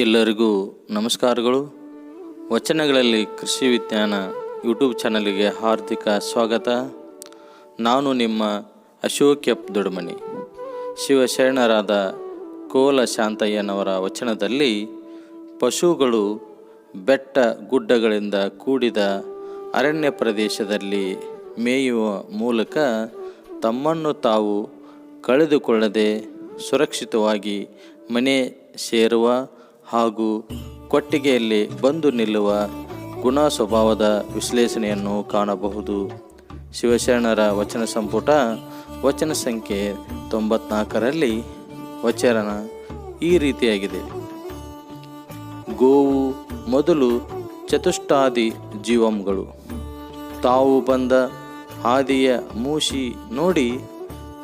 ಎಲ್ಲರಿಗೂ ನಮಸ್ಕಾರಗಳು. ವಚನಗಳಲ್ಲಿ ಕೃಷಿ ವಿಜ್ಞಾನ ಯೂಟ್ಯೂಬ್ ಚಾನಲಿಗೆ ಹಾರ್ದಿಕ ಸ್ವಾಗತ. ನಾನು ನಿಮ್ಮ ಅಶೋಕ್ ಎಪ್ ದೊಡ್ಮನಿ ಶಿವಶರಣರಾದ ಕೋಲ ಶಾಂತಯ್ಯನವರ ವಚನದಲ್ಲಿ ಪಶುಗಳು ಬೆಟ್ಟ ಗುಡ್ಡಗಳಿಂದ ಕೂಡಿದ ಅರಣ್ಯ ಪ್ರದೇಶದಲ್ಲಿ ಮೇಯುವ ಮೂಲಕ ತಮ್ಮನ್ನು ತಾವು ಕಳೆದುಕೊಳ್ಳದೆ ಸುರಕ್ಷಿತವಾಗಿ ಮನೆ ಸೇರುವ ಹಾಗೂ ಕೊಟ್ಟಿಗೆಯಲ್ಲಿ ಬಂದು ನಿಲ್ಲುವ ಗುಣ ಸ್ವಭಾವದ ವಿಶ್ಲೇಷಣೆಯನ್ನು ಕಾಣಬಹುದು. ಶಿವಶರಣರ ವಚನ ಸಂಪುಟ, ವಚನ ಸಂಖ್ಯೆ ತೊಂಬತ್ನಾಲ್ಕರಲ್ಲಿ ವಚನ ಈ ರೀತಿಯಾಗಿದೆ. ಗೋವು ಮೊದಲು ಚತುಷ್ಟಾದಿ ಜೀವಂಗಳು ತಾವು ಬಂದ ಹಾದಿಯ ಮೂಷಿ ನೋಡಿ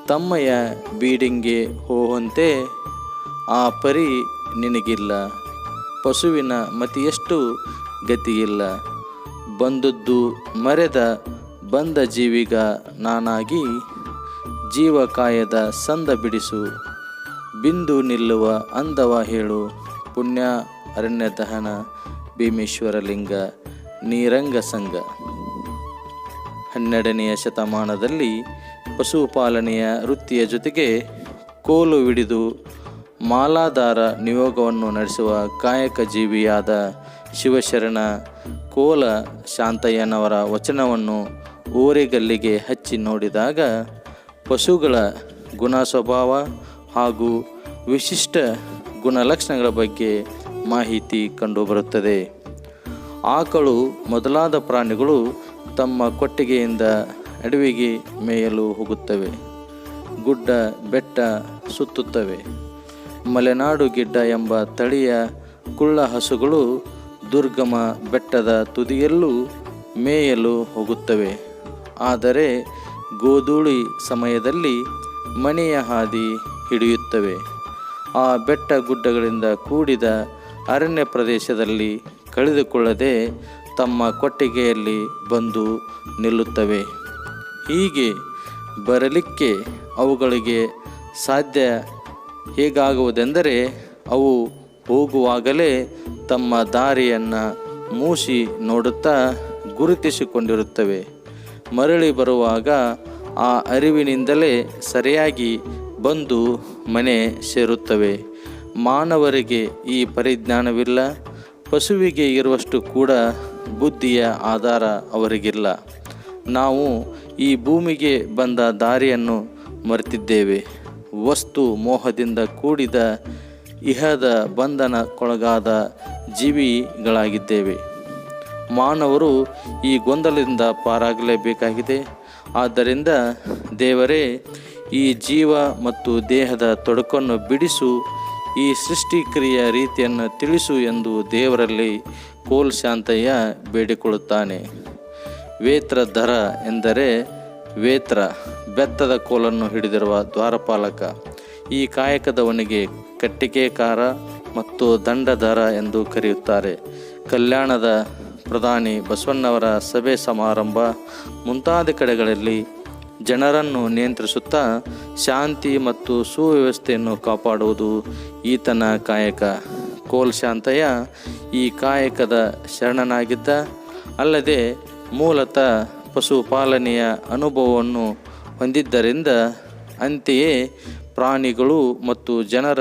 ತಮ್ಮಯ ಬೀಡಿಂಗೆ ಹೋವಂತೆ ಆ ಪರಿ ನಿನಗಿಲ್ಲ. ಪಶುವಿನ ಮತಿಯಷ್ಟು ಗತಿಯಿಲ್ಲ. ಬಂದದ್ದು ಮರೆದ ಬಂದ ಜೀವಿಗ ನಾನಾಗಿ ಜೀವಕಾಯದ ಸಂದ ಬಿಡಿಸು. ಬಿಂದು ನಿಲ್ಲುವ ಅಂದವ ಹೇಳು. ಪುಣ್ಯ ಅರಣ್ಯ ದಹನ ಭೀಮೇಶ್ವರ ಲಿಂಗ ನೀರಂಗ ಸಂಘ ಹನ್ನೆರಡನೆಯ ಶತಮಾನದಲ್ಲಿ ಪಶುಪಾಲನೆಯ ವೃತ್ತಿಯ ಜೊತೆಗೆ ಕೋಲು ಹಿಡಿದು ಮಾಲಾಧಾರ ನಿಯೋಗವನ್ನು ನಡೆಸುವ ಕಾಯಕ ಜೀವಿಯಾದ ಶಿವಶರಣ ಕೋಲ ಶಾಂತಯ್ಯನವರ ವಚನವನ್ನು ಊರೆಗಲ್ಲಿಗೆ ಹಚ್ಚಿ ನೋಡಿದಾಗ ಪಶುಗಳ ಗುಣ ಸ್ವಭಾವ ಹಾಗೂ ವಿಶಿಷ್ಟ ಗುಣಲಕ್ಷಣಗಳ ಬಗ್ಗೆ ಮಾಹಿತಿ ಕಂಡುಬರುತ್ತದೆ. ಆಕಳು ಮೊದಲಾದ ಪ್ರಾಣಿಗಳು ತಮ್ಮ ಕೊಟ್ಟಿಗೆಯಿಂದ ಅಡವಿಗೆ ಮೇಯಲು ಹೋಗುತ್ತವೆ. ಗುಡ್ಡ ಬೆಟ್ಟ ಸುತ್ತುತ್ತವೆ. ಮಲೆನಾಡು ಗಿಡ್ಡ ಎಂಬ ತಳಿಯ ಕುಳ್ಳ ಹಸುಗಳು ದುರ್ಗಮ ಬೆಟ್ಟದ ತುದಿಯಲ್ಲೂ ಮೇಯಲು ಹೋಗುತ್ತವೆ. ಆದರೆ ಗೋಧೂಳಿ ಸಮಯದಲ್ಲಿ ಮನೆಯ ಹಾದಿ ಹಿಡಿಯುತ್ತವೆ. ಆ ಬೆಟ್ಟ ಗುಡ್ಡಗಳಿಂದ ಕೂಡಿದ ಅರಣ್ಯ ಪ್ರದೇಶದಲ್ಲಿ ಕಳೆದುಕೊಳ್ಳದೆ ತಮ್ಮ ಕೊಟ್ಟಿಗೆಯಲ್ಲಿ ಬಂದು ನಿಲ್ಲುತ್ತವೆ. ಹೀಗೆ ಬರಲಿಕ್ಕೆ ಅವುಗಳಿಗೆ ಸಾಧ್ಯ ಹೇಗಾಗುವುದೆಂದರೆ ಅವು ಹೋಗುವಾಗಲೇ ತಮ್ಮ ದಾರಿಯನ್ನು ಮೂಸಿ ನೋಡುತ್ತಾ ಗುರುತಿಸಿಕೊಂಡಿರುತ್ತವೆ. ಮರಳಿ ಬರುವಾಗ ಆ ಅರಿವಿನಿಂದಲೇ ಸರಿಯಾಗಿ ಬಂದು ಮನೆ ಸೇರುತ್ತವೆ. ಮಾನವರಿಗೆ ಈ ಪರಿಜ್ಞಾನವಿಲ್ಲ, ಪಶುವಿಗೆ ಇರುವಷ್ಟು ಕೂಡ ಬುದ್ಧಿಯ ಆಧಾರ ಅವರಿಗಿಲ್ಲ. ನಾವು ಈ ಭೂಮಿಗೆ ಬಂದ ದಾರಿಯನ್ನು ಮರೆತಿದ್ದೇವೆ. ವಸ್ತು ಮೋಹದಿಂದ ಕೂಡಿದ ಇಹದ ಬಂಧನಕ್ಕೊಳಗಾದ ಜೀವಿಗಳಾಗಿದ್ದೇವೆ. ಮಾನವರು ಈ ಗೊಂದಲದಿಂದ ಪಾರಾಗಲೇಬೇಕಾಗಿದೆ. ಆದ್ದರಿಂದ ದೇವರೇ, ಈ ಜೀವ ಮತ್ತು ದೇಹದ ತೊಡಕನ್ನು ಬಿಡಿಸು, ಈ ಸೃಷ್ಟಿಕ್ರಿಯ ರೀತಿಯನ್ನು ತಿಳಿಸು ಎಂದು ದೇವರಲ್ಲಿ ಕೋಲ್ ಶಾಂತಯ್ಯ ಬೇಡಿಕೊಳ್ಳುತ್ತಾನೆ. ವೇತ್ರಧರ ಎಂದರೆ ವೇತ್ರ ಬೆತ್ತದ ಕೋಲನ್ನು ಹಿಡಿದಿರುವ ದ್ವಾರಪಾಲಕ, ಈ ಕಾಯಕದವನಿಗೆ ಕಟ್ಟಿಗೆಕಾರ ಮತ್ತು ದಂಡಧರ ಎಂದು ಕರೆಯುತ್ತಾರೆ. ಕಲ್ಯಾಣದ ಪ್ರಧಾನಿ ಬಸವಣ್ಣವರ ಸಭೆ ಸಮಾರಂಭ ಮುಂತಾದ ಕಡೆಗಳಲ್ಲಿ ಜನರನ್ನು ನಿಯಂತ್ರಿಸುತ್ತಾ ಶಾಂತಿ ಮತ್ತು ಸುವ್ಯವಸ್ಥೆಯನ್ನು ಕಾಪಾಡುವುದು ಈತನ ಕಾಯಕ. ಕೋಲ್ ಶಾಂತಯ್ಯ ಈ ಕಾಯಕದ ಶರಣನಾಗಿದ್ದ, ಅಲ್ಲದೆ ಮೂಲತಃ ಪಶುಪಾಲನೆಯ ಅನುಭವವನ್ನು ಹೊಂದಿದ್ದರಿಂದ ಅಂತೆಯೇ ಪ್ರಾಣಿಗಳು ಮತ್ತು ಜನರ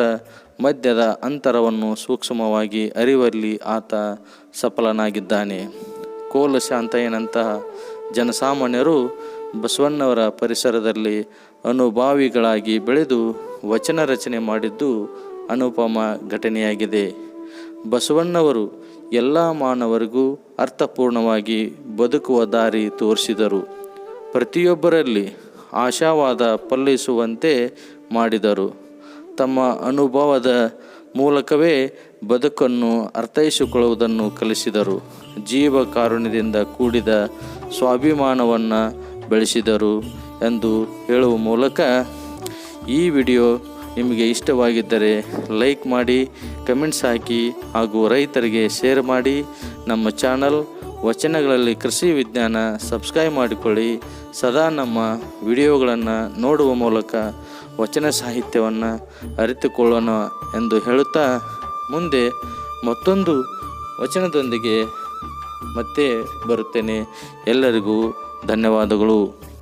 ಮಧ್ಯದ ಅಂತರವನ್ನು ಸೂಕ್ಷ್ಮವಾಗಿ ಅರಿವಲ್ಲಿ ಆತ ಸಫಲನಾಗಿದ್ದಾನೆ. ಕೋಲ ಶಾಂತಯ್ಯನಂತಹ ಜನಸಾಮಾನ್ಯರು ಬಸವಣ್ಣವರ ಪರಿಸರದಲ್ಲಿ ಅನುಭಾವಿಗಳಾಗಿ ಬೆಳೆದು ವಚನ ರಚನೆ ಮಾಡಿದ್ದು ಅನುಪಮ ಘಟನೆಯಾಗಿದೆ. ಬಸವಣ್ಣವರು ಎಲ್ಲ ಮಾನವರಿಗೂ ಅರ್ಥಪೂರ್ಣವಾಗಿ ಬದುಕುವ ದಾರಿ ತೋರಿಸಿದರು. ಪ್ರತಿಯೊಬ್ಬರಲ್ಲಿ ಆಶಾವಾದ ಪಲ್ಲಿಸುವಂತೆ ಮಾಡಿದರು. ತಮ್ಮ ಅನುಭವದ ಮೂಲಕವೇ ಬದುಕನ್ನು ಅರ್ಥೈಸಿಕೊಳ್ಳುವುದನ್ನು ಕಲಿಸಿದರು. ಜೀವ ಕಾರುಣ್ಯದಿಂದ ಕೂಡಿದ ಸ್ವಾಭಿಮಾನವನ್ನು ಬೆಳೆಸಿದರು ಎಂದು ಹೇಳುವ ಮೂಲಕ ಈ ವಿಡಿಯೋ ನಿಮಗೆ ಇಷ್ಟವಾಗಿದ್ದರೆ ಲೈಕ್ ಮಾಡಿ ಕಮೆಂಟ್ಸ್ ಹಾಕಿ ಹಾಗೂ ರೈತರಿಗೆ ಶೇರ್ ಮಾಡಿ ನಮ್ಮ ಚಾನಲ್ ವಚನಗಳಲ್ಲಿ ಕೃಷಿ ವಿಜ್ಞಾನ ಸಬ್ಸ್ಕ್ರೈಬ್ ಮಾಡಿಕೊಳ್ಳಿ. ಸದಾ ನಮ್ಮ ವಿಡಿಯೋಗಳನ್ನು ನೋಡುವ ಮೂಲಕ ವಚನ ಸಾಹಿತ್ಯವನ್ನು ಅರಿತುಕೊಳ್ಳೋಣ ಎಂದು ಹೇಳುತ್ತಾ ಮುಂದೆ ಮತ್ತೊಂದು ವಚನದೊಂದಿಗೆ ಮತ್ತೆ ಬರುತ್ತೇನೆ. ಎಲ್ಲರಿಗೂ ಧನ್ಯವಾದಗಳು.